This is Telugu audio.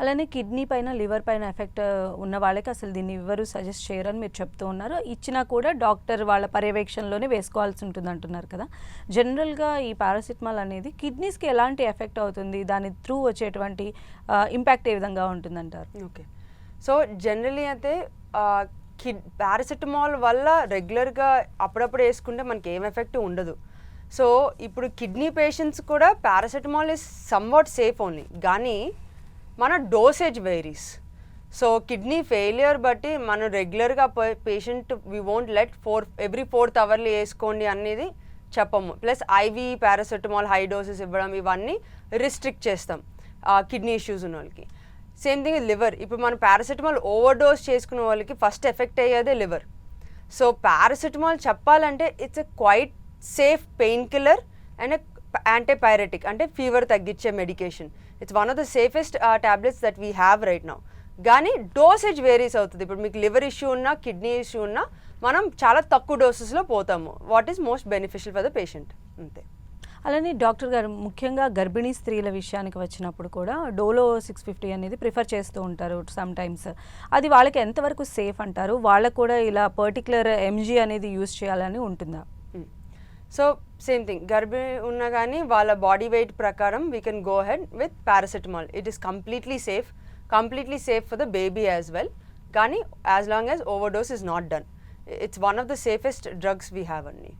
అలానే కిడ్నీ పైన లివర్ పైన ఎఫెక్ట్ ఉన్న వాళ్ళకి అసలు దీన్ని ఎవరు సజెస్ట్ చేయరని మీరు చెప్తూ ఉన్నారు. ఇచ్చినా కూడా డాక్టర్ వాళ్ళ పర్యవేక్షణలోనే వేసుకోవాల్సి ఉంటుంది అంటున్నారు కదా. జనరల్గా ఈ పారాసిటమాల్ అనేది కిడ్నీస్కి ఎలాంటి ఎఫెక్ట్ అవుతుంది? దాని త్రూ వచ్చేటువంటి ఇంపాక్ట్ ఏ విధంగా ఉంటుందంటారు? ఓకే. సో జనరలీ అయితే కిడ్ పారాసిటమాల్ వల్ల రెగ్యులర్గా అప్పుడప్పుడు వేసుకుంటే మనకి ఏం ఎఫెక్ట్ ఉండదు. సో ఇప్పుడు కిడ్నీ పేషెంట్స్ కూడా paracetamol is somewhat safe only. కానీ మన dosage varies so kidney failure బట్టి మనం రెగ్యులర్గా patient we won't let four every fourth hourly వేసుకోండి అనేది చెప్పము. Plus IV paracetamol high doses ఇవ్వడం ఇవన్నీ రిస్ట్రిక్ట్ చేస్తాం కిడ్నీ ఇష్యూస్ ఉన్న వాళ్ళకి. సేమ్ థింగ్ లివర్ ఇప్పుడు మనం పారాసెటమాల్ ఓవర్ డోస్ చేసుకున్న వాళ్ళకి ఫస్ట్ ఎఫెక్ట్ అయ్యేదే లివర్ సో పారాసెటమాల్ చెప్పాలంటే it's a quite safe painkiller and antipyretic అంటే ఫీవర్ తగ్గించే medication it's one of the safest tablets that we have right now కానీ డోసేజ్ వేరీస్ అవుతుంది. ఇప్పుడు మీకు లివర్ ఇష్యూ ఉన్నా కిడ్నీ ఇష్యూ ఉన్నా మనం చాలా తక్కువ డోసెస్లో పోతాము. What is most beneficial for the patient అంతే. అలానే డాక్టర్ గారు ముఖ్యంగా గర్భిణీ స్త్రీల విషయానికి వచ్చినప్పుడు కూడా డోలో సిక్స్ ఫిఫ్టీ అనేది ప్రిఫర్ చేస్తూ ఉంటారు సమ్ టైమ్స్ అది వాళ్ళకి ఎంతవరకు సేఫ్ అంటారు? వాళ్ళకు కూడా ఇలా పర్టికులర్ ఎంజీ అనేది యూజ్ చేయాలని ఉంటుందా? సో సేమ్ థింగ్ గర్భిణి ఉన్నా కానీ వాళ్ళ బాడీ వెయిట్ ప్రకారం we can go ahead with paracetamol it is completely safe completely safe for the baby as well కానీ as long as overdose is not done it's one of the safest drugs we have అన్నీ